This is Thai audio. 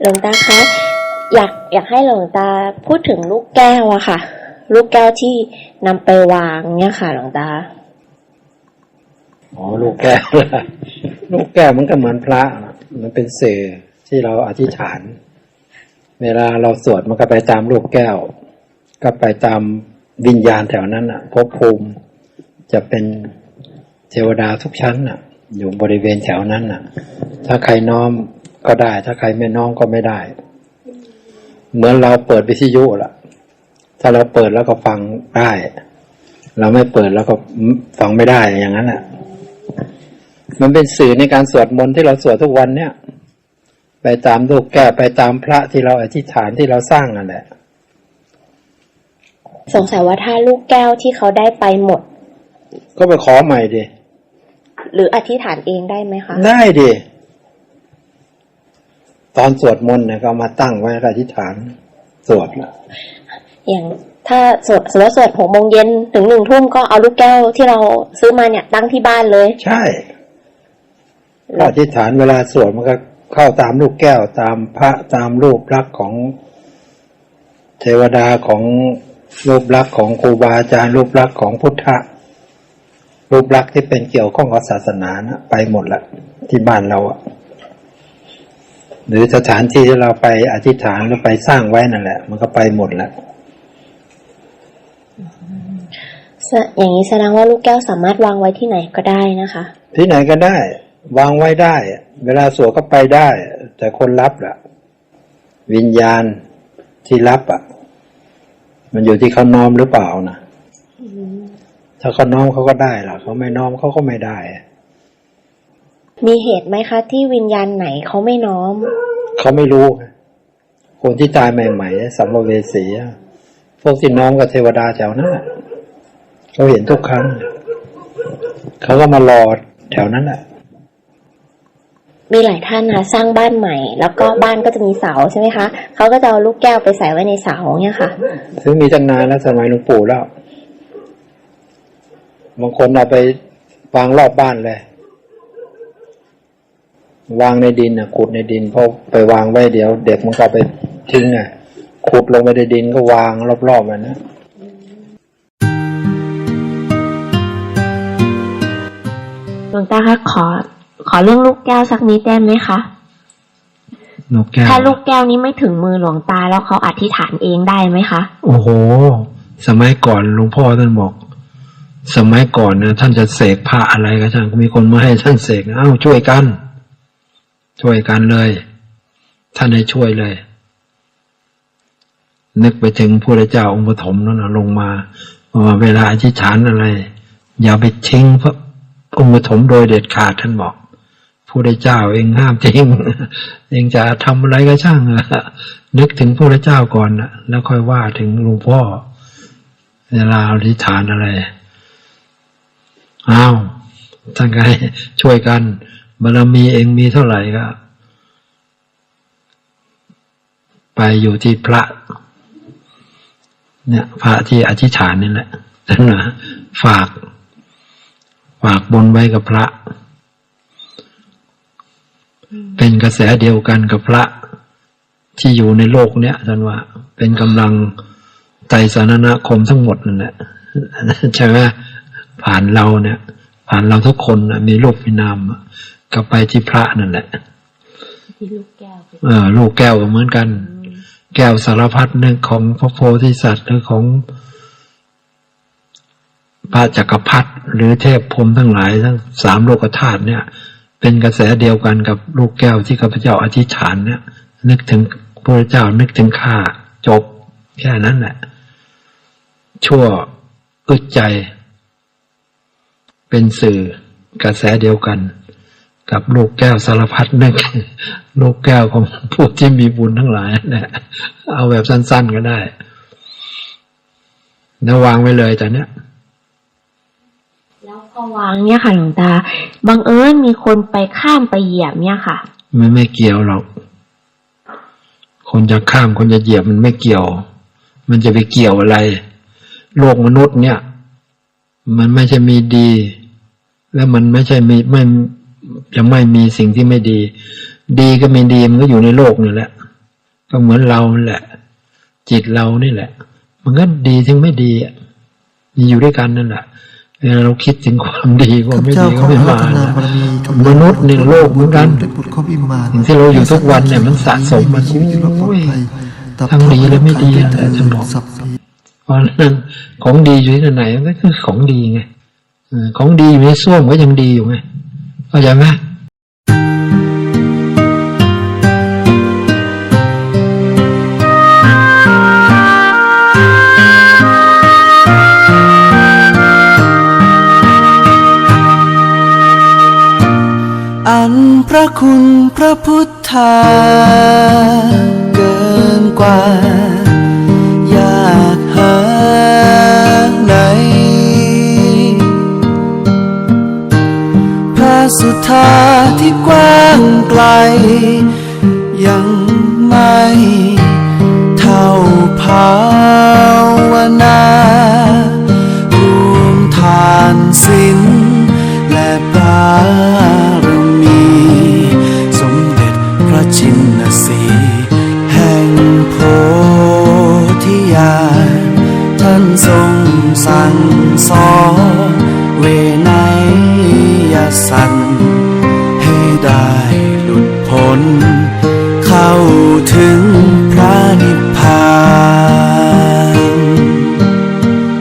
หลวงตาคะอยากอยากให้หลวงตาพูดถึงลูกแก้วอะค่ะ ลูกแก้วที่นำไปวางเนี่ยค่ะ หลวงตาอ๋อลูกแก้วลูกแก้วมันก็เหมือนพระน่ะมันเป็นสื่อที่เราอธิษฐาน เวลาเราสวดมันก็ไปตามลูกแก้ว ก็ไปตามวิญญาณแถวนั้นอะภพภูมิจะเป็นเทวดาทุกชั้นอะ อยู่บริเวณแถวนั้นอะ ถ้าใครน้อม ก็ได้ ถ้าใครไม่น้อมก็ไม่ได้ เหมือนเราเปิดวิทยุล่ะ ถ้าเราเปิดแล้วก็ฟังได้ เราไม่เปิดแล้วก็ฟังไม่ได้อย่างนั้นแหละมันเป็นสื่อในการสวดมนต์ที่เราสวดทุกวันเนี่ย ไปตามลูกแก้วไปตามพระที่เราอธิษฐานที่เราสร้างนั่นแหละสงสัยว่าถ้าลูกแก้วที่เขาได้ไปหมด ก็ไปขอใหม่ดิหรืออธิษฐานเองได้ไหมคะ ได้ดิ ตอนสวดมนต์เนี่ยก็เอามาตั้งไว้แล้วก็อธิษฐานสวดละอย่างถ้าสวดสมมติว่าสวดหกโมงเย็นถึงหนึ่งทุ่มก็เอาลูกแก้วที่เราซื้อมาเนี่ยตั้งที่บ้านเลย ใช่ก็อธิษฐานเวลาสวดมันก็เข้าตามลูกแก้วตามพระตามรูปลักษณ์ของเทวดาของรูปลักษณ์ของครูบาอาจารย์รูปลักษณ์ของพุทธะรูปลักษณ์ที่เป็นเกี่ยวข้องกับศาสนานะไปหมดละที่บ้านเราอะ หรือสถานที่ที่เราไปอธิษฐานหรือไปสร้างไว้นั่นแหละ มันก็ไปหมดแล้วสอย่างนี้แสดงว่าลูกแก้วสามารถวางไว้ที่ไหนก็ได้นะคะ ที่ไหนก็ได้ วางไว้ได้ เวลาสวดก็ไปได้ แต่คนรับล่ะ วิญญาณที่รับอะ มันอยู่ที่เขาน้อมหรือเปล่านะถ้าเขาน้อมเขาก็ได้ล่ะเขาไม่น้อมเขาก็ไม่ได้ มีเหตุไหมคะ ที่วิญญาณไหนเขาไม่น้อม เขาไม่รู้ คนที่ตายใหม่ๆสัมภเวสีอะพวกที่น้อมกับเทวดาแถวนั้นน่ะเขาเห็นทุกครั้ง เขาก็มารอแถวนั้นแหละมีหลายท่านนะคะสร้างบ้านใหม่ แล้วก็บ้านก็จะมีเสาใช่ไหมคะเขาก็จะเอาลูกแก้วไปใส่ไว้ในเสาเนี่ยค่ะ ซึ่งมีตั้งนานแล้วสมัยหลวงปู่แล้ว บางคนเอาไปวางรอบบ้านเลย วางในดินอะขุดในดินเพราะไปวางไว้เดี๋ยว เด็กมันก็เอาไปทิ้งอะขุดลงไปในดินก็วางรอบๆมันนะหลวงตาคะขอ ขอเรื่องลูกแก้วสักนิดได้ไหมคะนกแก้วถ้าลูกแก้วนี้ไม่ถึงมือหลวงตาแล้วเขาอธิษฐานเองได้ไหมคะ โอ้โห สมัยก่อนหลวงพ่อท่านบอก สมัยก่อนเนี่ยท่านจะเสกพระอะไรก็ช่างมีคนมาให้ท่านเสกเอ้าช่วยกัน ช่วยกันเลย ท่านให้ช่วยเลย นึกไปถึงพระเจ้าองค์ปฐมนั่นนะลงมาว่าเวลาอธิษฐานอะไร อย่าไปทิ้งพระองค์ปฐมโดยเด็ดขาดท่านบอกพระเจ้าเองห้ามทิ้งเองจะทำอะไรก็ช่างนึกถึงพระเจ้าก่อนนะแล้วค่อยว่าถึงหลวงพ่อ เวลาอธิษฐานอะไรอ้าวท่านก็ให้ช่วยกัน บารมีเองมีเท่าไหร่ก็ ไปอยู่ที่พระ เนี่ย พระที่อธิษฐานนี่แหละท่านนะฝาก ฝากบนไว้กับพระ เป็นกระแสเดียวกันกับพระที่อยู่ในโลกเนี้ยท่านว่า เป็นกำลังไตรสารณคมทั้งหมดนั่นแหละใช่ไหมผ่านเราเนี่ย ผ่านเราทุกคนมีรูปมีนามอะ ก็ไปที่พระนั่นแหละที่ลูกแก้วเออลูกแก้วก็เหมือนกัน แก้วสารพัดนึกของพระโพธิสัตว์หรือของพระจักรพรรดิหรือเทพพรหมทั้งหลายทั้งสามโลกธาตุเนี่ย เป็นกระแสเดียวกันกับลูกแก้วที่ข้าพเจ้าอธิษฐานเนี่ย นึกถึงพระเจ้านึกถึงข้าจบแค่นั้นแหละชั่วอึดใจ เป็นสื่อกระแสเดียวกัน กับลูกแก้วสารพัดนึกลูกแก้วของผู้ที่มีบุญทั้งหลายนะเอาแบบสั้น ๆก็ได้แล้ววางไว้เลยแต่เนี้ยแล้วพอวางเนี่ยค่ะหลวงตาบังเอิญมีคนไปข้ามไปเหยียบเนี่ยค่ะ มันไม่เกี่ยวหรอก คนจะข้ามคนจะเหยียบมันไม่เกี่ยว มันจะไปเกี่ยวอะไร โลกมนุษย์เนี่ย มันไม่ใช่มีดี แล้วมันไม่ใช่มีไม่ จะไม่มีสิ่งที่ไม่ดี ดีก็มีดีมันก็อยู่ในโลกนี่แหละเก็เหมือนเราแหละ จิตเรานี่แหละ มันก็ดีถึงไม่ดีอะมีอยู่ด้วยกันนั่นแหละเวลาเราคิดถึงความดีความไม่ข้าพดีเจ้าก็ขอไม่อารัมาธนานะบารมีมนุษย์นี่โลกเหมือนกันด้วยบุตรของอิมานสิ่งที่เราอยู่ทุกวันเนี่ยมันสะสมมาชีวิตอยู่รอดปลอดภัยทั้งดีและไม่ดีอะท่านบอกสัพพีเพราะฉะนั้นของดีอยู่ที่ไหนมันก็คือของดีไงเออของดีอยู่ในส้วมก็ยังดีอยู่ไง เข้าใจไหมอันพระคุณพระพุทธาาวนารวมทานสินและบารมี สมเด็จพระชินสีแห่งโพธิญาณท่านทรงสั่งสอนเวนยสัน ให้ได้หลุดพ้น เข้าถึงพระนิพพาน mar.